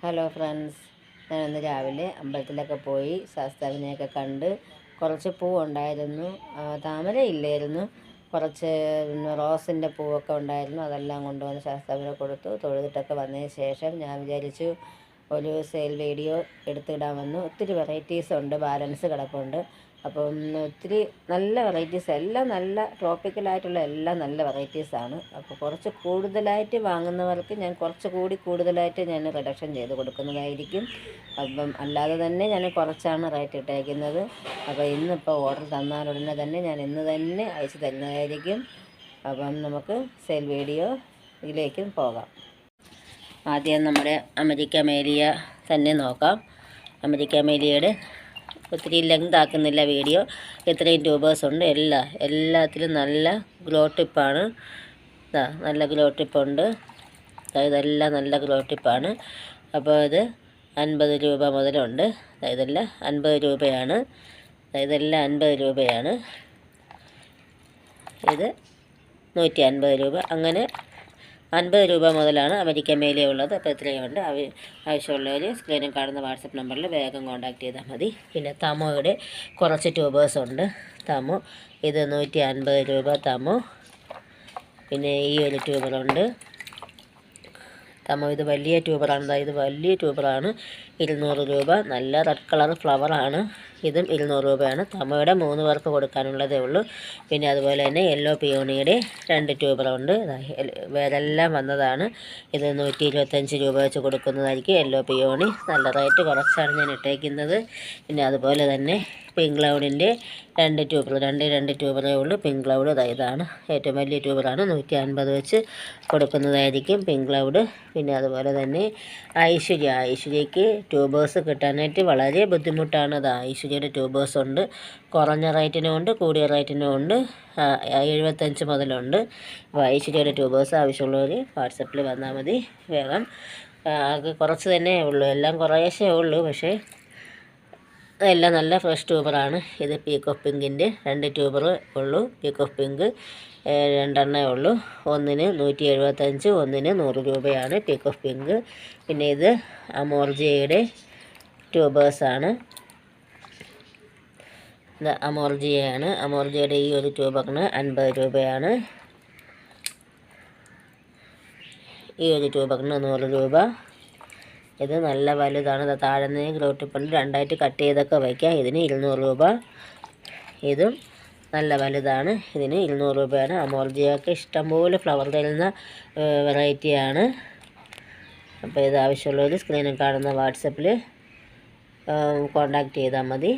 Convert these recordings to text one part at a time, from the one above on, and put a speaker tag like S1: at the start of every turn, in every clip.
S1: Hello friends ഞാൻ ഇന്ന് രാവിലെ അമ്പലത്തിലൊക്കെ പോയി ശാസ്താവിനെയൊക്കെ കണ്ട് കുറച്ച് പൂവുണ്ടായിരുന്നു. ഉണ്ടായിരുന്നു താമര ഇല്ലായിരുന്നു. കുറച്ച് റോസിന്റെ പൂവൊക്കെ ഉണ്ടായിരുന്നു. അതെല്ലാം കൊണ്ടുവന്ന് ശാസ്താവിനെ കൊടുത്തു. തൊഴുതിട്ടൊക്കെ വന്നതിന് ശേഷം ഞാൻ വിചാരിച്ചു ഒരു സെയിൽ വീഡിയോ എടുത്തിടാമെന്ന്. ഒത്തിരി വെറൈറ്റീസ് ഉണ്ട്. ബാലൻസ് കിടപ്പുണ്ട്. അപ്പം ഒത്തിരി നല്ല വെറൈറ്റീസ് എല്ലാം നല്ല ട്രോപ്പിക്കലായിട്ടുള്ള എല്ലാം നല്ല വെറൈറ്റീസാണ്. അപ്പോൾ കുറച്ച് കൂടുതലായിട്ട് വാങ്ങുന്നവർക്ക് ഞാൻ കുറച്ച് കൂടി കൂടുതലായിട്ട് ഞാൻ റിഡക്ഷൻ ചെയ്ത് കൊടുക്കുന്നതായിരിക്കും. അപ്പം അല്ലാതെ തന്നെ ഞാൻ കുറച്ചാണ് റേറ്റ് ഇട്ടേക്കുന്നത്. അപ്പോൾ ഇന്നിപ്പോൾ ഓർഡർ തന്നാൽ ഉടനെ തന്നെ ഞാൻ ഇന്ന് തന്നെ അയച്ചു തരുന്നതായിരിക്കും. അപ്പം നമുക്ക് സെയിൽ വീഡിയോ ഇതിലേക്കും പോകാം. ആദ്യം നമ്മുടെ അമേരിക്ക മേലിയ തന്നെ നോക്കാം. അമേരിക്ക മേലിയയുടെ ഒത്തിരി ലെങ്ത് ആക്കുന്നില്ല വീഡിയോ ഇത്രയും ട്യൂബേഴ്സ് ഉണ്ട്. എല്ലാ എല്ലാത്തിലും നല്ല ഗ്ലോ ടിപ്പാണ് ഇതാ നല്ല ഗ്ലോ ടിപ്പുണ്ട് ഇതെല്ലാം നല്ല ഗ്ലോ ടിപ്പാണ് അപ്പോൾ ഇത് അൻപത് രൂപ മുതലുണ്ട്. ഇതെല്ലാം അൻപത് രൂപയാണ്. ഇതെല്ലാം അൻപത് രൂപയാണ്. ഇത് നൂറ്റി അൻപത് രൂപ. അങ്ങനെ അൻപത് രൂപ മുതലാണ് അമേരിക്കൻ മേലെ ഉള്ളത്. അപ്പോൾ ഇത്രയും ഉണ്ട്. ആവശ്യമുള്ളവർ സ്ക്രീനിൽ കാണുന്ന വാട്സപ്പ് നമ്പറിൽ വേഗം കോൺടാക്ട് ചെയ്താൽ മതി. പിന്നെ തമോയുടെ കുറച്ച് ട്യൂബേഴ്സ് ഉണ്ട്. തമോ ഇത് നൂറ്റി അൻപത് രൂപ തമോ. പിന്നെ ഈ ഒരു ട്യൂബറുണ്ട്. തമോ ഇത് വലിയ ട്യൂബറാണ്. ഇത് വലിയ ട്യൂബറാണ്. ഇരുന്നൂറ് രൂപ. നല്ല റെഡ് കളർ ഫ്ലവറാണ്. ഇതും ഇരുന്നൂറ് രൂപയാണ്. തമയുടെ മൂന്ന് പേർക്ക് കൊടുക്കാനുള്ളതേ ഉള്ളൂ. പിന്നെ അതുപോലെ തന്നെ യെല്ലോ പിയോണിയുടെ രണ്ട് ട്യൂബറുണ്ട് വേരെല്ലാം വന്നതാണ്. ഇത് നൂറ്റി ഇരുപത്തഞ്ച് രൂപ വെച്ച് കൊടുക്കുന്നതായിരിക്കും യെല്ലോ പിയോണി. നല്ല റേറ്റ് കുറച്ചാണ് ഞാൻ ഇട്ടേക്കുന്നത്. പിന്നെ അതുപോലെ തന്നെ പിങ്ക് ക്ലൗഡിന്റെ രണ്ട് ട്യൂബർ രണ്ട് രണ്ട് ട്യൂബറേ ഉള്ളൂ. പിങ്ക് ക്ലൗഡ് ഇതാണ്. ഏറ്റവും വലിയ ട്യൂബറാണ്. നൂറ്റി അൻപത് വെച്ച് കൊടുക്കുന്നതായിരിക്കും പിങ്ക് ക്ലൗഡ് പിന്നെ അതുപോലെ തന്നെ ഐശ്വര്യ. ഐശ്വര്യയ്ക്ക് ട്യൂബേഴ്സ് കിട്ടാനായിട്ട് വളരെ ബുദ്ധിമുട്ടാണ്. അത് ഐശ്വര്യയുടെ ട്യൂബേഴ്സ് ഉണ്ട്. കുറഞ്ഞ റേറ്റിനും ഉണ്ട് കൂടിയ റേറ്റിനും ഉണ്ട്. എഴുപത്തഞ്ച് മുതലുണ്ട്. ഐശ്വര്യയുടെ ട്യൂബേഴ്സ് ആവശ്യമുള്ളവർ വാട്സപ്പിൽ വന്നാൽ മതി വേഗം. അത് കുറച്ച് തന്നെ ഉള്ളൂ. എല്ലാം കുറേശ്ശേ ഉള്ളൂ പക്ഷേ എല്ലാം നല്ല ഫ്രഷ് ട്യൂബറാണ് ഇത് പീക്ക് ഓഫ് പിങ്കിന്റെ രണ്ട് ട്യൂബർ ഉള്ളൂ. പീക്ക് ഓഫ് പിങ്ക് രണ്ടെണ്ണേ ഉള്ളൂ. ഒന്നിന് നൂറ്റി എഴുപത്തഞ്ച് ഒന്നിന് നൂറ് രൂപയാണ് പീക്ക് ഓഫ് പിങ്ക് പിന്നെ ഇത് അമോർജിയയുടെ ട്യൂബേഴ്സാണ് ഇത് അമോർജിയുടെ ഈ ഒരു ട്യൂബറിന് അൻപത് രൂപയാണ്. ഈ ഒരു ട്യൂബറിന് നൂറ് രൂപ. ഇത് നല്ല വലുതാണ്. ഇത് താഴെ നിന്ന് ഗ്രോട്ടിപ്പണ്ട് രണ്ടായിട്ട് കട്ട് ചെയ്തൊക്കെ വയ്ക്കാം. ഇതിന് ഇരുന്നൂറ് രൂപ. ഇതും നല്ല വലുതാണ്. ഇതിന് ഇരുന്നൂറ് രൂപയാണ്. അമോർജിയൊക്കെ ഇഷ്ടംപോലെ ഫ്ലവർ തരുന്ന വെറൈറ്റിയാണ്. അപ്പോൾ ഇത് ആവശ്യമുള്ളവർ സ്ക്രീനിൽ കാണുന്ന വാട്സപ്പിൽ കോണ്ടാക്ട് ചെയ്താൽ മതി.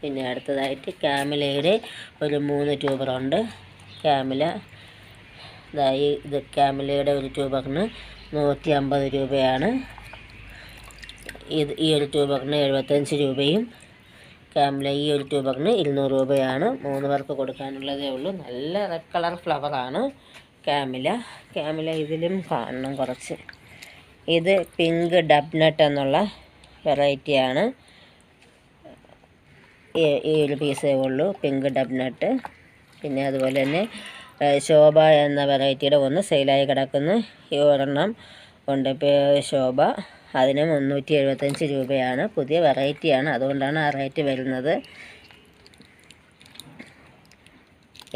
S1: പിന്നെ അടുത്തതായിട്ട് ക്യാമിലയുടെ ഒരു മൂന്ന് ട്യൂബറുണ്ട്. ക്യാമില ഇതായി ഇത് ക്യാമിലയുടെ ഒരു ട്യൂബറിന് നൂറ്റി അമ്പത് രൂപയാണ്. ഇത് ഈ ഒരു ട്യൂബറിന് എഴുപത്തഞ്ച് രൂപയും ക്യാമില ഈ ഒരു ട്യൂബറിന് ഇരുന്നൂറ് രൂപയാണ്. മൂന്ന് പേർക്ക് കൊടുക്കാനുള്ളതേ ഉള്ളൂ. നല്ല റെഡ് കളർ ഫ്ലവറാണ് ക്യാമില. ക്യാമില ഇതിലും കാണണം കുറച്ച്. ഇത് പിങ്ക് ഡബ്നട്ട് എന്നുള്ള വെറൈറ്റിയാണ് ഈ ഒരു പീസേ ഉള്ളൂ. പിങ്ക് ഡബ്നട്ട് പിന്നെ അതുപോലെ തന്നെ ശോഭ എന്ന വെറൈറ്റിയുടെ ഒന്ന് സെയിലായി കിടക്കുന്നു. ഈ ഒരെണ്ണം ഉണ്ട് ശോഭ അതിന് മുന്നൂറ്റി എഴുപത്തഞ്ച് രൂപയാണ്. പുതിയ വെറൈറ്റിയാണ്. അതുകൊണ്ടാണ് ആ റേറ്റ് വരുന്നത്.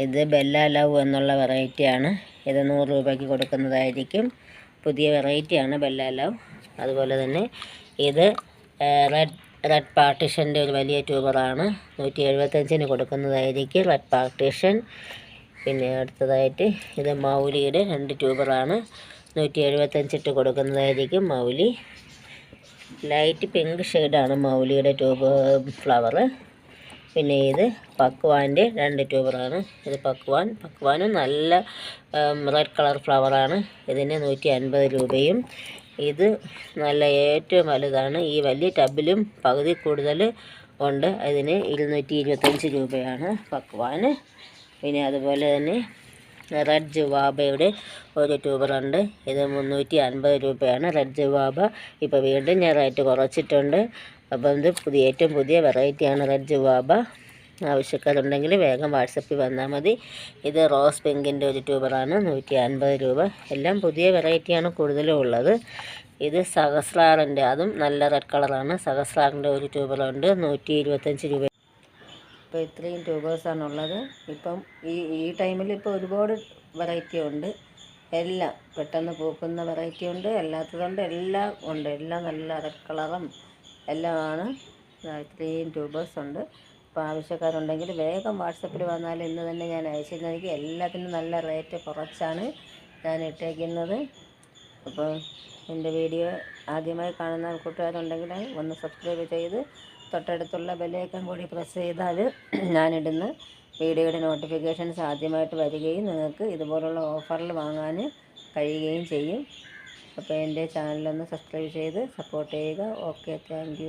S1: ഇത് ബെല്ല ലവ് എന്നുള്ള വെറൈറ്റിയാണ്. ഇത് നൂറ് രൂപയ്ക്ക് കൊടുക്കുന്നതായിരിക്കും. പുതിയ വെറൈറ്റിയാണ് ബെല്ല ലവ് അതുപോലെ തന്നെ ഇത് റെഡ് റെഡ് പാർട്ടിഷന്റെ ഒരു വലിയ ട്യൂബറാണ്. നൂറ്റി എഴുപത്തഞ്ചിന് കൊടുക്കുന്നതായിരിക്കും റെഡ് പാർട്ടിഷൻ. പിന്നെ അടുത്തതായിട്ട് ഇത് മൗലിയുടെ രണ്ട് ട്യൂബറാണ്. നൂറ്റി എഴുപത്തഞ്ചിട്ട് കൊടുക്കുന്നതായിരിക്കും മൗലി. ലൈറ്റ് പിങ്ക് ഷെയ്ഡാണ് മൗലിയുടെ ട്യൂബ് ഫ്ലവർ പിന്നെ ഇത് പക്വാന്റെ രണ്ട് ട്യൂബറാണ്. ഇത് പക്വാൻ. പക്വാനും നല്ല റെഡ് കളർ ഫ്ലവറാണ് ഇതിന് നൂറ്റി അൻപത് രൂപയും ഇത് നല്ല ഏറ്റവും വലുതാണ്. ഈ വലിയ ടബിലും പകുതി കൂടുതൽ ഉണ്ട്. അതിന് ഇരുന്നൂറ്റി ഇരുപത്തഞ്ച് രൂപയാണ് പക്വാന്. പിന്നെ അതുപോലെ തന്നെ റെഡ് ജുവാബയുടെ ഒരു ട്യൂബറുണ്ട് ഇത് മുന്നൂറ്റി അൻപത് രൂപയാണ് റെഡ് ജുവാബ. ഇപ്പോൾ വീണ്ടും ഞാൻ റേറ്റ് കുറച്ചിട്ടുണ്ട്. അപ്പം ഇത് പുതിയ ഏറ്റവും പുതിയ വെറൈറ്റിയാണ് റെഡ് ജുവാബ. ആവശ്യക്കാരുണ്ടെങ്കിൽ വേഗം വാട്സപ്പിൽ വന്നാൽ മതി. ഇത് റോസ് പിങ്കിന്റെ ഒരു ട്യൂബറാണ് നൂറ്റി അൻപത് രൂപ. എല്ലാം പുതിയ വെറൈറ്റിയാണ് കൂടുതലും ഉള്ളത്. ഇത് സഹസ്രാറിന്റെ അതും നല്ല റെഡ് കളറാണ്. സഹസ്രാറിന്റെ ഒരു ട്യൂബറുണ്ട് നൂറ്റി ഇരുപത്തഞ്ച് രൂപ. ഇപ്പോൾ ഇത്രയും ട്യൂബേഴ്സാണ് ഉള്ളത്. ഇപ്പം ഈ ഈ ടൈമിൽ ഇപ്പോൾ ഒരുപാട് വെറൈറ്റി ഉണ്ട്. എല്ലാം പെട്ടെന്ന് പൂക്കുന്ന വെറൈറ്റി ഉണ്ട് അല്ലാത്തതുകൊണ്ട് എല്ലാം ഉണ്ട്. എല്ലാം നല്ല റെഡ് കളറും എല്ലാമാണ്. ഇത്രയും ട്യൂബേഴ്സ് ഉണ്ട്. അപ്പോൾ ആവശ്യക്കാരുണ്ടെങ്കിൽ വേഗം വാട്സപ്പിൽ വന്നാൽ ഇന്ന് തന്നെ ഞാൻ അയച്ചിരുന്നെങ്കിൽ എല്ലാത്തിനും നല്ല റേറ്റ് കുറച്ചാണ് ഞാൻ ഇട്ടേക്കുന്നത്. അപ്പോൾ എന്റെ വീഡിയോ ആദ്യമായി കാണുന്ന കൂട്ടുകാരുണ്ടെങ്കിൽ ഒന്ന് സബ്സ്ക്രൈബ് ചെയ്ത് തൊട്ടടുത്തുള്ള ബെല്ലൈക്കൺ കൂടി പ്രസ് ചെയ്താൽ ഞാനിടുന്ന വീഡിയോയുടെ നോട്ടിഫിക്കേഷൻസ് ആദ്യമായിട്ട് വരികയും നിങ്ങൾക്ക് ഇതുപോലുള്ള ഓഫറിൽ വാങ്ങാൻ കഴിയുകയും ചെയ്യും. അപ്പോൾ എന്റെ ചാനലൊന്ന് സബ്സ്ക്രൈബ് ചെയ്ത് സപ്പോർട്ട് ചെയ്യുക. Okay thank